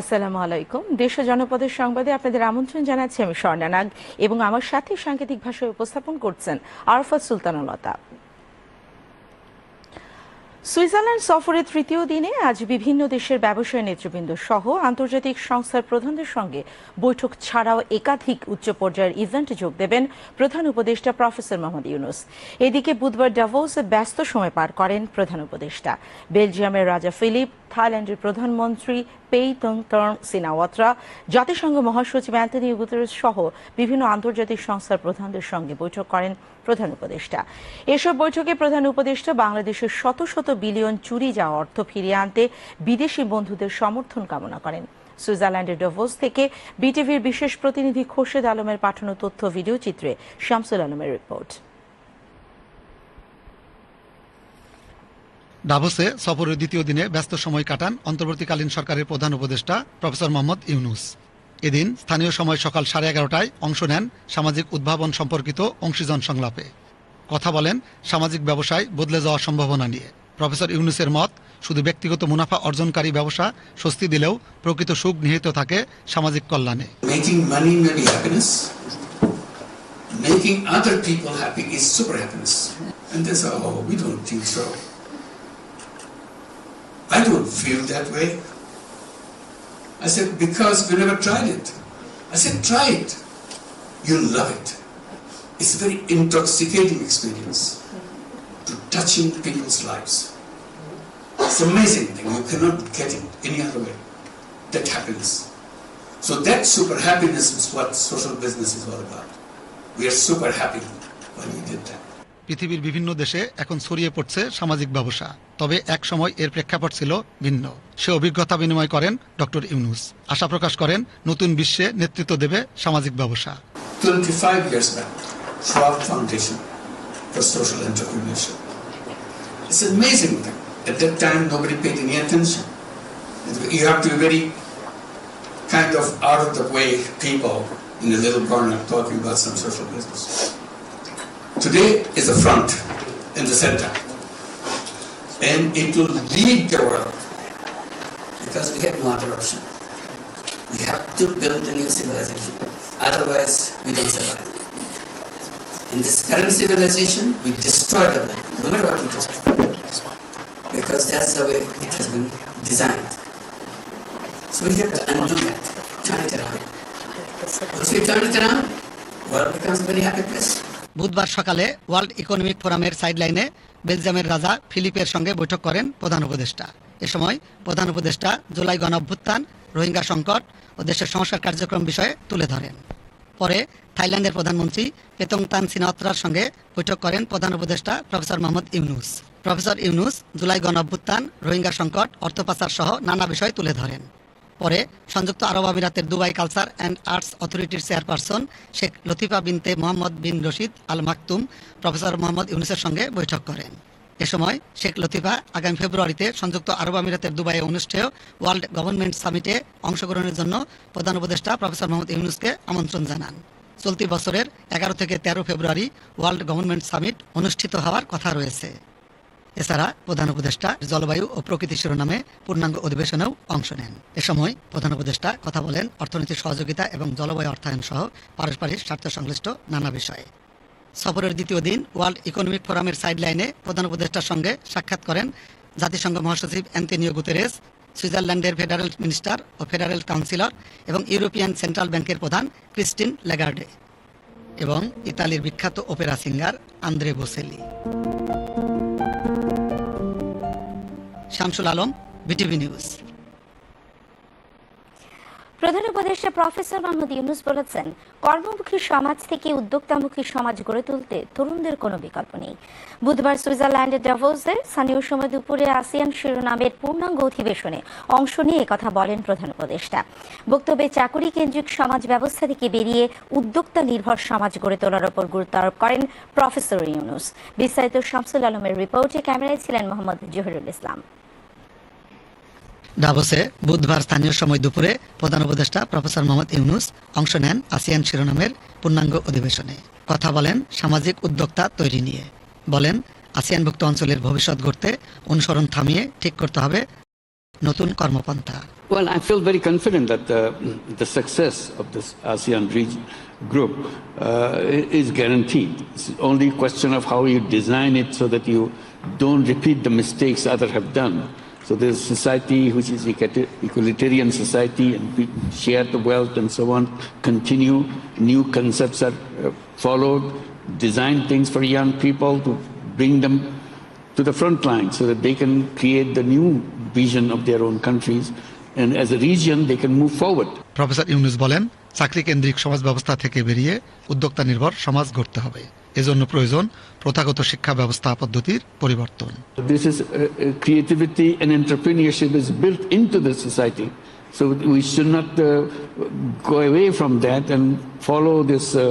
আসসালামু আলাইকুম। দেশ ও জনপদের সংবাদে আপনাদের আমন্ত্রণ জানাচ্ছি আমি স্বর্ণা নাগ এবং আমার সাথে সাংকেতিক ভাষায় উপস্থাপন করছেন আরফাত সুলতানুলতা সুইজারল্যান্ড সফরের তৃতীয় দিনে আজ বিভিন্ন দেশের ব্যবসায়ী নেতৃবৃন্দ সহ আন্তর্জাতিক সংস্থার প্রধানদের সঙ্গে বৈঠক ছাড়াও একাধিক উচ্চ পর্যায়ের ইভেন্টে যোগ দেবেন প্রধান উপদেষ্টা প্রফেসর মোহাম্মদ ইউনুস। এদিকে বুধবার ডাভোসে ব্যস্ত সময় পার করেন প্রধান উপদেষ্টা। বেলজিয়ামের রাজা ফিলিপ, থাইল্যান্ডের প্রধানমন্ত্রী পেই তং সিনাওয়াত্রা, জাতিসংঘ মহাসচিব অ্যান্টনি গুতেরেস সহ বিভিন্ন আন্তর্জাতিক সংস্থার প্রধানদের সঙ্গে বৈঠক করেন প্রধান উপদেষ্টা। এসব বৈঠকে প্রধান উপদেষ্টা বাংলাদেশের শত শত বিলিয়ন চুরি যাওয়া অর্থ ফিরিয়ে আনতে বিদেশি বন্ধুদের সমর্থন কামনা করেন। সুইজারল্যান্ডের ডভোস থেকে বিটিভির বিশেষ প্রতিনিধি খোরশেদ আলমের পাঠানো তথ্য ভিডিও চিত্রে শামসুল আলমের রিপোর্ট। ডাভোসে সফরের দ্বিতীয় দিনে ব্যস্ত সময় কাটান অন্তর্বর্তীকালীন সরকারের প্রধান উপদেষ্টা প্রফেসর মোহাম্মদ ইউনুস। এদিন স্থানীয় সময় সকাল সাড়ে এগারোটায় অংশ নেন সামাজিক উদ্ভাবন সম্পর্কিত অংশীজন সংলাপে। কথা বলেন সামাজিক ব্যবসায় বদলে যাওয়ার সম্ভাবনা নিয়ে। প্রফেসর ইউনুসের মত, শুধু ব্যক্তিগত মুনাফা অর্জনকারী ব্যবসা স্বস্তি দিলেও প্রকৃত সুখ নিহিত থাকে সামাজিক কল্যাণে. I don't feel that way. I said, because we never tried it. I said, try it. You'll love it. It's a very intoxicating experience to touching people's lives. It's an amazing thing. You cannot get it any other way. That happiness. So that super happiness is what social business is all about. We are super happy when we did that. পৃথিবীর বিভিন্ন দেশে এখন ছড়িয়ে পড়ছে সামাজিক ব্যবসা তবে এক সময় এর প্রেক্ষাপট ছিল ভিন্ন সে অভিজ্ঞতা বিনিময় করেন ডক্টর ইউনুস আশা প্রকাশ করেন নতুন বিশ্বে নেতৃত্ব দেবে সামাজিক ব্যবসা 25 years back, Schwab Foundation for Social Entrepreneurship. It's amazing thing. At that time, nobody very kind of out of the way people in a little corner talking about some social business. Today is the front and the center. And it will lead the world because we have no other option. We have to build a new civilization. Otherwise, we don't survive. In this current civilization, we destroy the world, no matter what we destroy. Because that's the way it has been designed. So we have to undo that, turn it around. Once we turn it around, world becomes a very happy place. বুধবার সকালে world economic ফোরামের সাইডলাইনে বেলজিয়ামের রাজা ফিলিপের সঙ্গে বৈঠক করেন প্রধান উপদেষ্টা এ সময় প্রধান উপদেষ্টা জুলাই গণ অভ্যুত্থান, রোহিঙ্গা সংকট ও দেশের সংস্কার কার্যক্রম বিষয়ে তুলে ধরেন। পরে থাইল্যান্ডের প্রধানমন্ত্রী পেতংতান সিনাত্রার সঙ্গে বৈঠক করেন প্রধান উপদেষ্টা প্রফেসর মোহাম্মদ ইউনুস। প্রফেসর ইউনুস জুলাই গণ অভ্যুত্থান, রোহিঙ্গা সংকট, অর্থ পাচার সহ নানা বিষয় তুলে ধরেন। পরে সংযুক্ত আরব আমিরাতের দুবাই কালচার অ্যান্ড আর্টস অথরিটির chairperson Sheikh Latifa bint Mohammed bin Rashid Al Maktoum professor Mohammad ইউনুসের সঙ্গে বৈঠক করেন। এ সময় শেখ লতিফা আগামী ফেব্রুয়ারিতে সংযুক্ত আরব আমিরাতের দুবাইয়ে অনুষ্ঠেয় ওয়ার্ল্ড গভর্নমেন্ট সামিটে অংশগ্রহণের জন্য প্রধান উপদেষ্টা প্রফেসর মোহাম্মদ ইউনুসকে আমন্ত্রণ জানান। চলতি বছরের এগারো থেকে তেরো ফেব্রুয়ারি ওয়ার্ল্ড গভর্নমেন্ট সামিট অনুষ্ঠিত হওয়ার কথা রয়েছে। এছাড়া প্রধান উপদেষ্টা জলবায়ু ও প্রকৃতি শিরোনামে পূর্ণাঙ্গ অধিবেশনেও অংশ নেন। এ সময় প্রধান উপদেষ্টা কথা বলেন অর্থনৈতিক সহযোগিতা এবং জলবায়ু অর্থায়ন সহ পারস্পরিক স্বার্থ সংশ্লিষ্ট নানা বিষয়ে। সফরের দ্বিতীয় দিন ওয়ার্ল্ড ইকোনমিক ফোরামের সাইডলাইনে প্রধান উপদেষ্টার সঙ্গে সাক্ষাৎ করেন জাতিসংঘ মহাসচিব অ্যান্টনিও গুতেরেস, সুইজারল্যান্ডের ফেডারেল মিনিস্টার ও ফেডারেল কাউন্সিলর এবং ইউরোপিয়ান সেন্ট্রাল ব্যাংকের প্রধান ক্রিস্টিন লেগার্ডে এবং ইতালির বিখ্যাত opera singer Andrea Bocelli. Shamsul Alam, BTV news. প্রধান উপদেষ্টা প্রফেসর মোহাম্মদ ইউনুস বলেছেন, কর্মমুখী সমাজ থেকে উদ্যোক্তামুখী সমাজ গড়ে তুলতে তরুণদের কোনো বিকল্প নেই। বুধবার সুইজারল্যান্ডের ডাভোসে স্থানীয় সময় দুপুরে আসিয়ান শিরোনামের পূর্ণাঙ্গ অধিবেশনে অংশ নিয়ে কথা বলেন প্রধান উপদেষ্টা। বক্তব্যে চাকুরি কেন্দ্রিক সমাজ ব্যবস্থা থেকে বেরিয়ে উদ্যোক্তা নির্ভর সমাজ গড়ে তোলার উপর গুরুত্ব আরোপ করেন প্রফেসর ইউনুস। বিস্তারিত শামসুল আলমের রিপোর্টে ক্যামেরায় ছিলেন মোহাম্মদ জহিরুল ইসলাম। ডাভোসে বুধবার স্থানীয় সময় দুপুরে প্রধান উপদেষ্টা প্রফেসর মোহাম্মদ ইউনুস অংশ নেন আসিয়ান শিরোনামের পূর্ণাঙ্গ অধিবেশনে কথা বলেন সামাজিক উদ্যোক্তা তৈরি নিয়ে বলেন আসিয়ানভুক্ত অঞ্চলের ভবিষ্যৎ গড়তে অনুসরণ থামিয়ে ঠিক করতে হবে নতুন কর্মপন্থা Well, I feel very confident that the, the success of this ASEAN region, group uh, is guaranteed. It's only a question of how you design it so that you don't repeat the mistakes others have done. So there's society which is egalitarian society and we share the wealth and so on, continue. New concepts are uh, followed, design things for young people to bring them to the front line so that they can create the new vision of their own countries. And as a region, they can move forward. Professor Yunus Bolem, চাকরি কেন্দ্রিক সমাজ ব্যবস্থা থেকে বেরিয়ে উদ্যোক্তা নির্ভর সমাজ গড়তে হবে এজন্য প্রয়োজন প্রথাগত শিক্ষা ব্যবস্থা পদ্ধতির পরিবর্তন uh, uh, creativity and entrepreneurship is built into the society. So we should not uh, go away from that and follow this uh,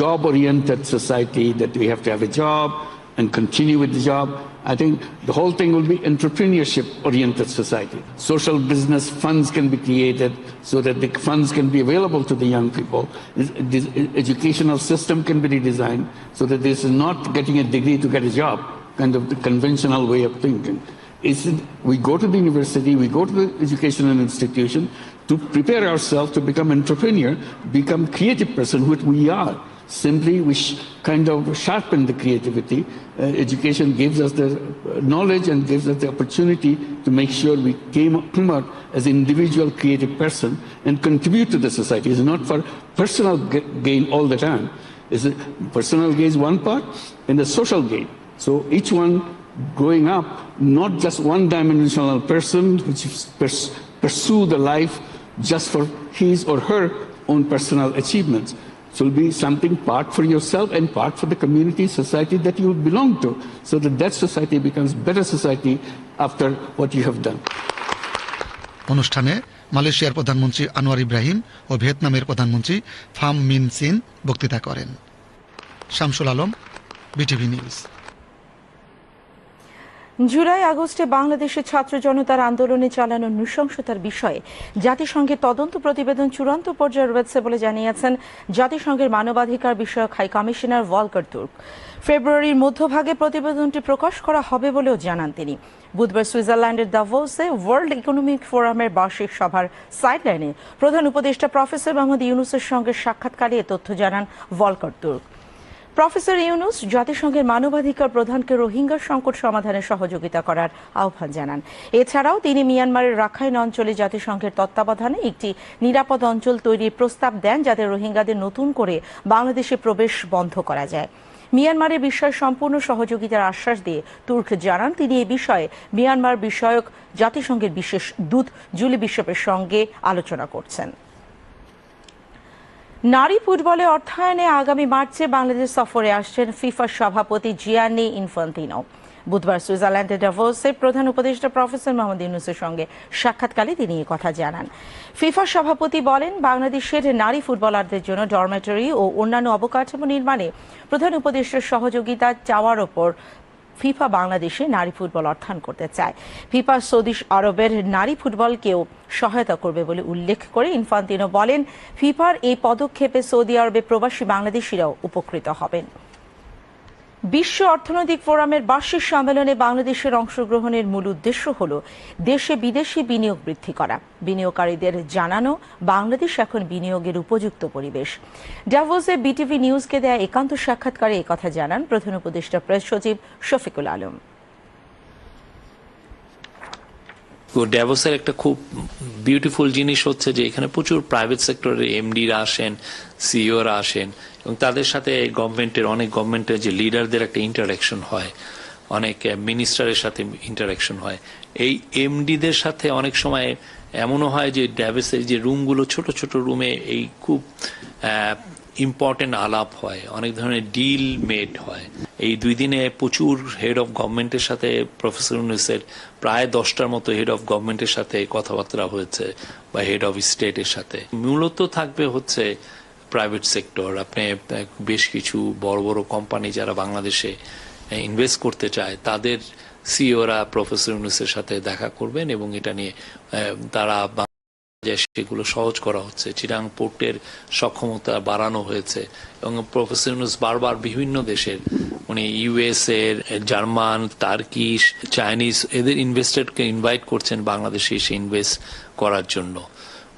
job-oriented society that we have a job and continue with the job. I think the whole thing will be entrepreneurship-oriented society. Social business funds can be created so that the funds can be available to the young people. This educational system can be redesigned so that this is not getting a degree to get a job, kind of the conventional way of thinking. It's, we go to the university, we go to the educational institution to prepare ourselves to become entrepreneur, become creative person, which we are. Simply, which kind of sharpen the creativity. Uh, education gives us the uh, knowledge and gives us the opportunity to make sure we came out as individual creative person and contribute to the society. It's not for personal ga- gain all the time. It's a personal gain is one part and the social gain. So each one growing up, not just one-dimensional person which pers- pursue the life just for his or her own personal achievements. So it'll be something part for yourself and part for the community, society that you belong to, so that that society becomes better society after what you have done. অনুষ্ঠানে মালয়েশিয়ার প্রধানমন্ত্রী আনোয়ার ইব্রাহিম ও ভিয়েতনামের প্রধানমন্ত্রী Pham Minh সিন বক্তৃতা করেন Shamsul Alam BTV news জুলাই আগস্টে বাংলাদেশের ছাত্র জনতার আন্দোলনে চালানো নৃশংসতার বিষয়ে জাতিসংঘের তদন্ত প্রতিবেদন চূড়ান্ত পর্যায়ে রয়েছে বলে জানিয়েছেন জাতিসংঘের মানবাধিকার বিষয়ক হাই কমিশনার ভলকার তুর্ক। ফেব্রুয়ারির মধ্যভাগে প্রতিবেদনটি প্রকাশ করা হবে বলেও জানান তিনি। বুধবার সুইজারল্যান্ডের দাভোসে ওয়ার্ল্ড ইকোনমিক ফোরামের বার্ষিক সভার সাইডলাইনে প্রধান উপদেষ্টা প্রফেসর মোহাম্মদ ইউনুসের সঙ্গে সাক্ষাৎকারে এ তথ্য জানান ভলকার তুর্ক। প্রফেসর ইউনুস জাতিসংঘের মানবাধিকার প্রধানকে রোহিঙ্গা সংকট সমাধানে সহযোগিতা করার আহ্বান জানান। এছাড়াও তিনি মিয়ানমারের রাখাইন অঞ্চলে জাতিসংঘের তত্ত্বাবধানে একটি নিরাপদ অঞ্চল তৈরির প্রস্তাব দেন যাতে রোহিঙ্গাদের নতুন করে বাংলাদেশে প্রবেশ বন্ধ করা যায়। মিয়ানমারের বিষয়ে সম্পূর্ণ সহযোগিতার আশ্বাস দিয়ে তুর্ক জানান, তিনি এ বিষয়ে মিয়ানমার বিষয়ক জাতিসংঘের বিশেষ দূত জুলি বিশ্বপের সঙ্গে আলোচনা করছেন। নারী ফুটবলে অর্থায়নে আগামী মার্চে বাংলাদেশ সফরে আসছেন ফিফার সভাপতি জিয়ানি ইনফান্তিনো। বুধবার সুইজারল্যান্ডের ডাভোসে প্রধান উপদেষ্টা প্রফেসর মোহাম্মদ ইউনুসের সঙ্গে সাক্ষাৎকালে তিনি কথা জানান। ফিফার সভাপতি বলেন, বাংলাদেশের নারী ফুটবলারদের জন্য ডরমেটরি ও অন্যান্য অবকাঠামো নির্মাণে প্রধান উপদেষ্টার সহযোগিতা চাওয়ার ওপর ফিফা বাংলাদেশে নারী ফুটবল অর্থায়ন করতে চায়। ফিফা সৌদি আরবের নারী ফুটবলকেও সহায়তা করবে বলে উল্লেখ করে ইনফান্তিনো বলেন, ফিফার এই পদক্ষেপে সৌদি আরবে প্রবাসী বাংলাদেশিরাও উপকৃত হবেন। বিশ্ব অর্থনৈতিক ফোরামের বার্ষিক সম্মেলনে বাংলাদেশের অংশগ্রহণের মূল উদ্দেশ্য হল দেশে বিদেশি বিনিয়োগ বৃদ্ধি করা। বিনিয়োগকারীদের জানানো বাংলাদেশ এখন বিনিয়োগের উপযুক্ত পরিবেশ। ডাভোসে বিটিভি নিউজকে দেয়া একান্ত সাক্ষাৎকারে একথা জানান প্রধান উপদেষ্টা প্রেস সচিব শফিকুল আলম। ড্যাভোসের একটা খুব বিউটিফুল জিনিস হচ্ছে যে এখানে প্রচুর প্রাইভেট সেক্টরের এমডিরা আসেন সিইওরা আসেন এবং তাদের সাথে গভর্নমেন্টের অনেক গভর্নমেন্টের যে লিডারদের একটা ইন্টারাকশন হয়, অনেক মিনিস্টারের সাথে ইন্টারাকশন হয়। এই এমডিদের সাথে অনেক সময় এমনও হয় যে ড্যাভোসের যে রুমগুলো ছোট ছোট রুমে এই খুব ইম্পর্টেন্ট আলাপ হয়, অনেক ধরনের ডিল মেড হয়। এই দুই দিনে প্রচুর হেড অফ গভর্নমেন্টের সাথে প্রফেসর ইউনুসের প্রায় দশটার মতো হেড অফ গভর্নমেন্টের সাথে কথাবার্তা হয়েছে বা হেড অফ স্টেটের সাথে। মূলত থাকবে হচ্ছে প্রাইভেট সেক্টর আপনি বেশ কিছু বড় বড় কোম্পানি যারা বাংলাদেশে ইনভেস্ট করতে চায়, তাদের সিওরা প্রফেসর ইউনুসের সাথে দেখা করবেন এবং এটা নিয়ে তারা সেগুলো সহজ করা হচ্ছে। চিরাং পোর্টের সক্ষমতা বাড়ানো হয়েছে এবং প্রফেসর ইউনুস বারবার বিভিন্ন দেশের, উনি ইউএস এর, জার্মান টার্কিশ চাইনিজ, এদের ইনভেস্টরকে ইনভাইট করছেন বাংলাদেশে এসে ইনভেস্ট করার জন্য।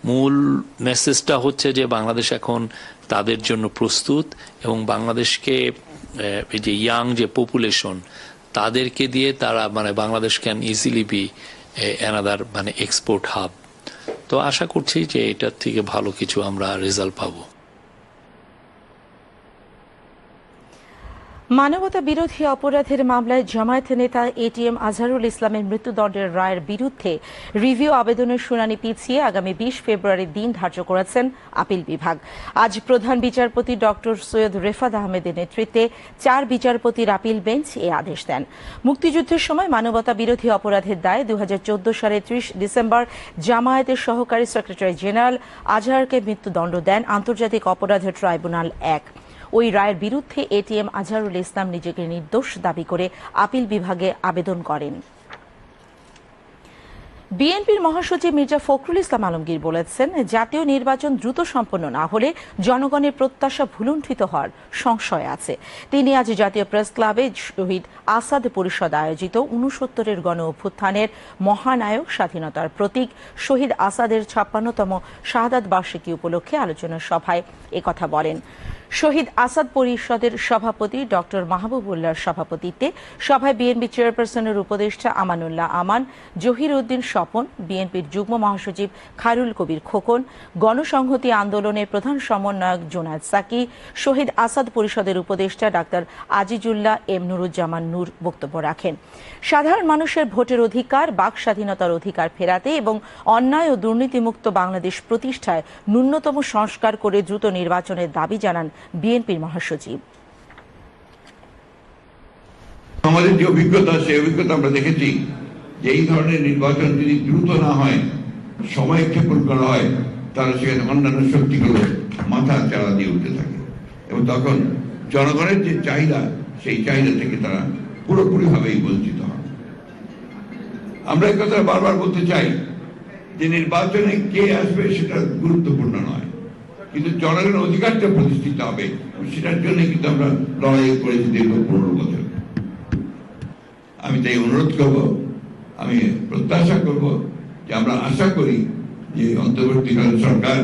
মূল মেসেজটা হচ্ছে যে বাংলাদেশ এখন তাদের জন্য প্রস্তুত এবং বাংলাদেশকে এই যে ইয়াং যে পপুলেশন তাদেরকে দিয়ে তারা মানে Bangladesh can easily be another মানে এক্সপোর্ট হাব তো আশা করছি যে এটার থেকে ভালো কিছু আমরা রেজাল্ট পাবো। মানবতা বিরোধী অপরাধের মামলায় জামায়াত নেতা এটিএম আজহারুল ইসলামের মৃত্যুদণ্ডের রায়ের বিরুদ্ধে রিভিউ আবেদনের শুনানি পিছিয়ে আগামী বিশ ফেব্রুয়ারি দিন ধার্য করেছেন আপিল বিভাগ। আজ প্রধান বিচারপতি ডক্টর সৈয়দ রেফাত আহমেদের নেতৃত্বে চার বিচারপতির আপিল বেঞ্চ এ আদেশ দেন। মুক্তিযুদ্ধের সময় মানবতা বিরোধী অপরাধের দায়ে দু সালের ত্রিশ ডিসেম্বর জামায়াতের সহকারী সেক্রেটারি জেনারেল আজহারকে মৃত্যুদণ্ড দেন আন্তর্জাতিক অপরাধের ট্রাইব্যুনাল এক। ওই রায়ের বিরুদ্ধে এটিএম আজহারুল ইসলাম নিজেকে নির্দোষ দাবি করে আপিল বিভাগে আবেদন করেন। বিএনপির মহাসচিব মির্জা ফখরুল ইসলাম আলমগীর বলেছেন, জাতীয় নির্বাচন দ্রুত সম্পন্ন না হলে জনগণের প্রত্যাশা ভুলুণ্ঠিত হওয়ার সংশয় আছে। তিনি আজ জাতীয় প্রেস ক্লাবে শহীদ আসাদ পরিষদ আয়োজিত উনসত্তরের গণ অভ্যুত্থানের মহানায়ক স্বাধীনতার প্রতীক শহীদ আসাদের ছাপ্পান্নতম শাহাদাত বার্ষিকী উপলক্ষে আলোচনা সভায় একথা বলেন। শহীদ আসাদ পরিষদের সভাপতি ডক্টর মাহবুবুল্লাহর সভাপতিত্বে সভায় বিএনপি চেয়ারপারসনের উপদেষ্টা আমানুল্লাহ আমান, জহির উদ্দিন স্বপন, বিএনপির যুগ্ম মহাসচিব খায়রুল কবির খোকন, গণসংহতি আন্দোলনের প্রধান সমন্বয়ক জোনায়দ সাকি, শহীদ আসাদ পরিষদের উপদেষ্টা ডাক্তার আজিজুল্লাহ এম নুরুজ্জামান নূর বক্তব্য রাখেন। সাধারণ মানুষের ভোটের অধিকার, বাক স্বাধীনতার অধিকার ফেরাতে এবং অন্যায় ও দুর্নীতিমুক্ত বাংলাদেশ প্রতিষ্ঠায় ন্যূনতম সংস্কার করে দ্রুত নির্বাচনের দাবি জানান বিএনপির মহাসচিব। আমাদের যে অভিজ্ঞতা, সেই অভিজ্ঞতা আমরা দেখেছি যে এই ধরনের নির্বাচন যদি দ্রুত না হয়, সময় ক্ষেপণ করা হয়, তাহলে সেখানে অন্যান্য শক্তিগুলো মাথা চাড়া দিয়ে উঠতে থাকে। এবং তখন জনগণের যে চাহিদা, সেই চাহিদা থেকে তারা পুরোপুরিভাবেই বঞ্চিত হন। আমরা এই কথা বারবার বলতে চাই যে নির্বাচনে কে আসবে সেটা গুরুত্বপূর্ণ নয়। কিন্তু জনগণের অধিকারটা প্রতিষ্ঠিত হবে। সেটার জন্য কিন্তু আমরা লড়াই করেছি দীর্ঘ পনেরো বছর। আমি তাই অনুরোধ করব, আমি প্রত্যাশা করব যে আমরা আশা করি যে অন্তর্বর্তীকালীন সরকার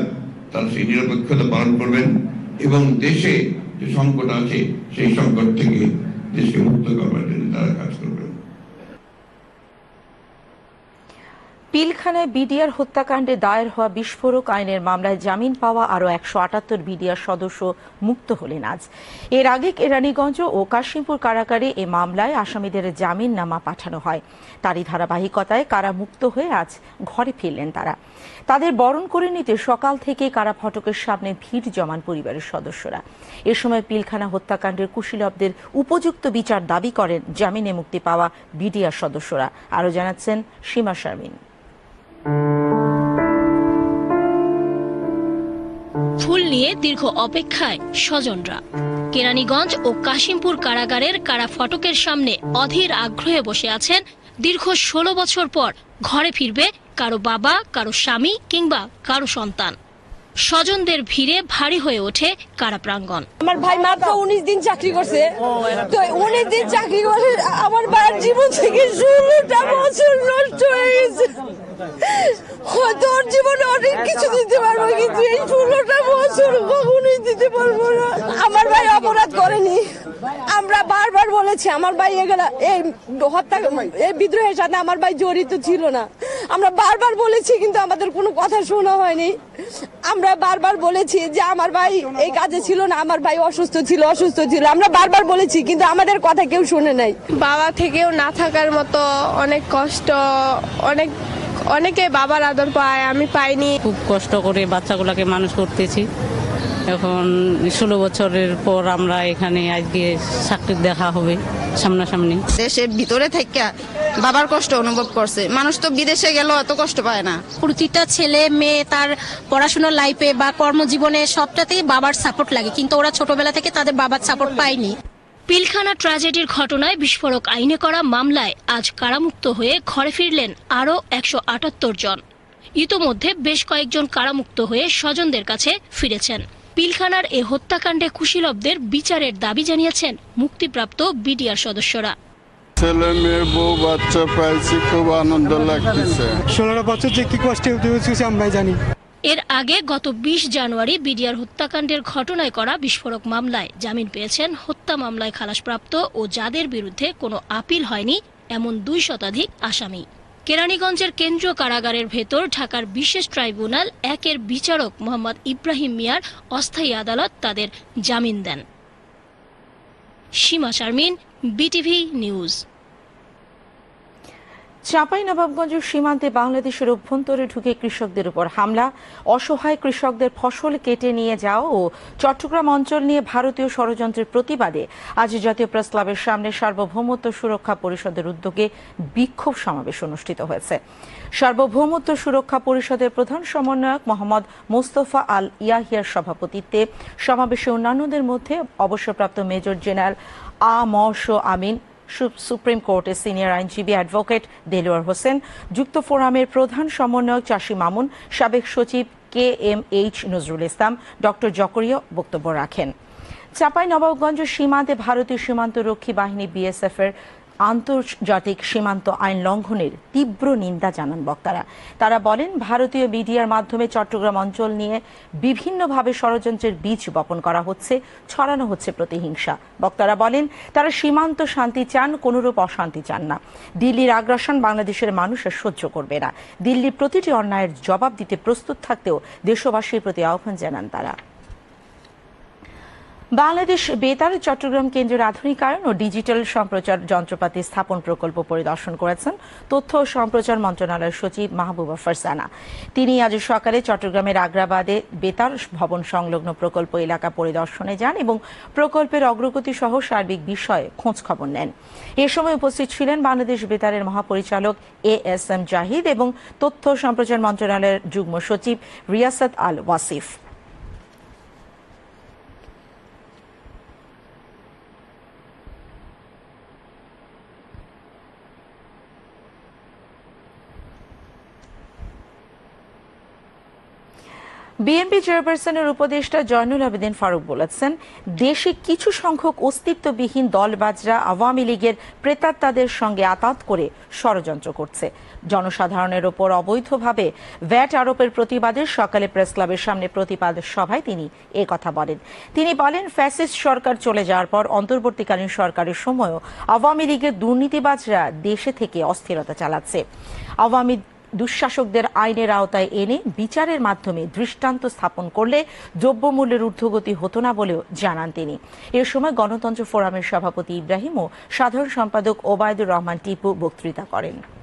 তারা সেই নিরপেক্ষতা পালন করবেন এবং দেশে যে সংকট আছে, সেই সংকট থেকে দেশকে মুক্ত করবার জন্য তারা কাজ করবেন পিলখানায় বিডিআর হত্যাকাণ্ডে দায়ের হওয়া বিস্ফোরক আইনের মামলায় জামিন পাওয়া আরও একশো আটাত্তর বিডিআর সদস্য মুক্ত হলেন আজ। এর আগে কেরানীগঞ্জ ও কাশিমপুর কারাগারে এ মামলায় আসামিদের জামিন নামা পাঠানো হয়। তারই ধারাবাহিকতায় কারা মুক্ত হয়ে আজ ঘরে ফিরলেন তারা। তাদের বরণ করে নিতে সকাল থেকে কারা ফটকের সামনে ভিড় জমান পরিবারের সদস্যরা। এ সময় পিলখানা হত্যাকাণ্ডের কুশীলবদের উপযুক্ত বিচার দাবি করেন জামিনে মুক্তি পাওয়া বিডিআর সদস্যরা। আরও জানাচ্ছেন সীমা শারমিন। ফুল নিয়ে দীর্ঘ অপেক্ষায় স্বজনরা। কেরানীগঞ্জ ও কাশিমপুর কারাগারের কারা ফটকের সামনে অধীর আগ্রহে বসে আছেন, দীর্ঘ ষোলো বছর পর ঘরে ফিরবে কারও বাবা, কারও স্বামী কিংবা কারও সন্তান। স্বজনদের ভিড়ে ভারী হয়ে ওঠে কারা প্রাঙ্গণ। আমার ভাই মাত্র উনিশ দিন চাকরি করছে। তো উনিশ দিন চাকরি করে আমার ভাইয়ের জীবন থেকে ষোলোটা বছর নষ্ট হয়ে গেছে। হয়তো ওর জীবনে অনেক কিছু দিতে পারব কিন্তু এই ষোলোটা বছর কখনোই দিতে পারব না। আমার ভাই অপরাধ করেনি। আমরা বারবার বলেছি আমার ভাই এগুলা এই হত্যা এই বিদ্রোহের সাথে আমার ভাই জড়িত ছিল না। আমরা বারবার বলেছি কিন্তু আমাদের কোনো কথা শোনা হয়নি। আমরা বারবার বলেছি যে আমার ভাই এই কাজে ছিল না আমার ভাই অসুস্থ ছিল অসুস্থ ছিল। আমরা বারবার বলেছি কিন্তু আমাদের কথা কেউ শুনে নাই। বাবা থেকেও না থাকার মতো অনেক কষ্ট অনেক অনেকে বাবার আদর পায় আমি পাইনি। খুব কষ্ট করে বাচ্চাগুলোকে মানুষ করতেছি। এখন ষোলো বছরের পর আমরা এখানে আজকে চাকরির দেখা হবে সামনাসামনি। দেশের ভিতরে থেকে বাবার কষ্ট অনুভব করছে। মানুষ তো বিদেশে গেল এত কষ্ট পায় না। প্রতিটা ছেলে মেয়ে তার পড়াশোনার লাইফে বা কর্মজীবনে সবটাতেই বাবার সাপোর্ট লাগে। কিন্তু ওরা ছোটবেলা থেকে তাদের বাবার সাপোর্ট পায়নি। পিলখানা ট্র্যাজেডির ঘটনায় বিস্ফোরক আইনে করা মামলায় আজ কারামুক্ত হয়ে ঘরে ফিরলেন আরও একশো আটাত্তর জন। ইতোমধ্যে বেশ কয়েকজন কারামুক্ত হয়ে স্বজনদের কাছে ফিরেছেন। পিলখানার এ হত্যাকাণ্ডে কুশীলবদের বিচারের দাবি জানিয়েছেন মুক্তিপ্রাপ্ত বিডিআর সদস্যরা। ছেলে মেয়ে বউ বাচ্চা পাইছি খুব আনন্দ লাগতেছে। ষোলো বছর যে কি কষ্টে আমরাই জানি। এর আগে গত বিশ জানুয়ারি বিডিআর হত্যাকাণ্ডের ঘটনায় করা বিস্ফোরক মামলায় জামিন পেয়েছেন হত্যা মামলায় খালাসপ্রাপ্ত ও যাদের বিরুদ্ধে কোনো আপিল হয়নি এমন দুই শতাধিক আসামি। কেরানীগঞ্জের কেন্দ্রীয় কারাগারের ভেতর ঢাকার বিশেষ ট্রাইব্যুনাল একের বিচারক মোহাম্মদ ইব্রাহিম মিয়ার অস্থায়ী আদালত তাদের জামিন দেন। Seema Sharmin, BTV news. Chapai নবাবগঞ্জের সীমান্তে বাংলাদেশের অভ্যন্তরে ঢুকে কৃষকদের উপর হামলা। অসহায় কৃষকদের ফসল কেটে নিয়ে যাওয়া ও চট্টগ্রাম অঞ্চল নিয়ে ভারতীয় ষড়যন্ত্রের প্রতিবাদে আজ জাতীয় প্রেস ক্লাবের সামনে সার্বভৌমত্ব সুরক্ষা পরিষদের উদ্যোগে বিক্ষোভ সমাবেশ অনুষ্ঠিত হয়েছে। সার্বভৌমত্ব সুরক্ষা পরিষদের প্রধান সমন্বয়ক মোহাম্মদ মোস্তফা আল ইয়াহিয়ার সভাপতিত্বে সমাবেশে অন্যান্যদের মধ্যে অবসরপ্রাপ্ত মেজর জেনারেল আ মশ আমিন সুপ্রিম কোর্টের সিনিয়র আইনজীবী অ্যাডভোকেট দেলোয়ার হোসেন, যুক্ত ফোরামের প্রধান সমন্বয়ক চাষী মামুন, সাবেক সচিব K M H Nazrul Islam, doctor Zakaria বক্তব্য রাখেন। চাপাই নবাবগঞ্জ সীমান্তে ভারতীয় সীমান্তরক্ষী বাহিনী বিএসএফ এর আন্তর্জাতিক সীমান্ত আইন লঙ্ঘনের তীব্র নিন্দা জানান বক্তারা। তারা বলেন, ভারতীয় মিডিয়ার মাধ্যমে চট্টগ্রাম অঞ্চল নিয়ে বিভিন্নভাবে ষড়যন্ত্রের বীজ বপন করা হচ্ছে, ছড়ানো হচ্ছে প্রতিহিংসা। বক্তারা বলেন, তারা সীমান্ত শান্তি চান, কোনরূপ অশান্তি চান না। দিল্লির আগ্রাসন বাংলাদেশের মানুষের সহ্য করবে না। দিল্লির প্রতিটি অন্যায়ের জবাব দিতে প্রস্তুত থাকতেও দেশবাসীর প্রতি আহ্বান জানান তারা। বাংলাদেশ, বেতার, চট্টগ্রাম কেন্দ্রের আধুনিকায়ন ও ডিজিটাল সম্প্রচার যন্ত্রপাতি স্থাপন প্রকল্প পরিদর্শন করেছেন তথ্য ও সম্প্রচার মন্ত্রণালয়ের সচিব মাহবুবা ফারসানা। তিনি আজ সকালে চট্টগ্রামের আগ্রাবাদে বেতার ভবন সংলগ্ন প্রকল্প এলাকা পরিদর্শনে যান এবং প্রকল্পের অগ্রগতি সহ সার্বিক বিষয়ে খোঁজ খবর নেন। এ সময় উপস্থিত ছিলেন বাংলাদেশ বেতারের মহাপরিচালক এ এস এম জাহিদ এবং তথ্য সম্প্রচার মন্ত্রণালয়ের যুগ্ম সচিব রিয়াসাত আল ওয়াসিফ। বিএনপি চেয়ারপারসনের উপদেষ্টা জয়নুল আবেদিন ফারুক বলেছেন, দেশে কিছু সংখ্যক অস্তিত্ববিহীন দলবাজরা আওয়ামী লীগের প্রেতাত্মাদের সঙ্গে আতাত করে ষড়যন্ত্র করছে। জনসাধারণের ওপর অবৈধভাবে ভ্যাট আরোপের প্রতিবাদে সকালে প্রেস ক্লাবের সামনে প্রতিবাদ সভায় তিনি এ কথা বলেন। তিনি বলেন, ফ্যাসিস্ট সরকার চলে যাওয়ার পর অন্তর্বর্তীকালীন সরকারের সময়ও আওয়ামী লীগের দুর্নীতিবাজরা দেশে থেকে অস্থিরতা চালাচ্ছে। আওয়ামী দুঃশাসকদের আইনের আওতায় এনে বিচারের মাধ্যমে দৃষ্টান্ত স্থাপন করলে দ্রব্যমূল্যের ঊর্ধ্বগতি হতো না বলেও জানান তিনি। এ সময় গণতন্ত্র ফোরামের সভাপতি ইব্রাহিম ও সাধারণ সম্পাদক ওবায়দুর রহমান টিপু বক্তৃতা করেন।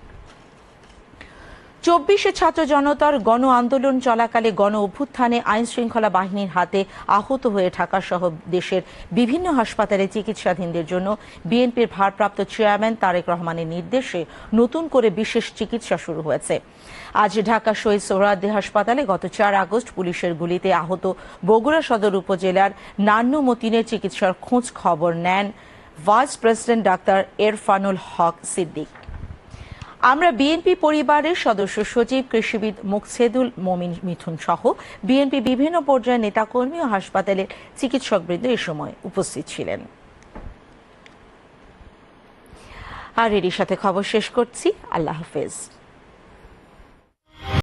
চব্বিশে ছাত্র জনতার গণ আন্দোলন চলাকালে গণ অভ্যুত্থানে আইন শৃঙ্খলা বাহিনীর হাতে আহত হয়ে ঢাকা সহ দেশের বিভিন্ন হাসপাতালে চিকিৎসাধীনদের জন্য বিএনপির ভারপ্রাপ্ত চেয়ারম্যান তারেক রহমানের নির্দেশে নতুন করে বিশেষ চিকিৎসা শুরু হয়েছে। আজ ঢাকা শহীদ সোহরাদ্দি হাসপাতালে গত চার আগস্ট পুলিশের গুলিতে আহত বগুড়া সদর উপজেলার নান্নু মতিনের চিকিৎসার খোঁজ খবর নেন ভাইস প্রেসিডেন্ট ডাক্তার এরফানুল হক সিদ্দিক। আমরা বিএনপি পরিবারের সদস্য সচিব কৃষিবিদ মুকসেদুল মমিন মিথুন সহ বিএনপি বিভিন্ন পর্যায়ের নেতাকর্মী ও হাসপাতালের চিকিৎসকবৃন্দ এ সময় উপস্থিত ছিলেন। আর এরই সাথে খবর শেষ করছি। আল্লাহ হাফেজ।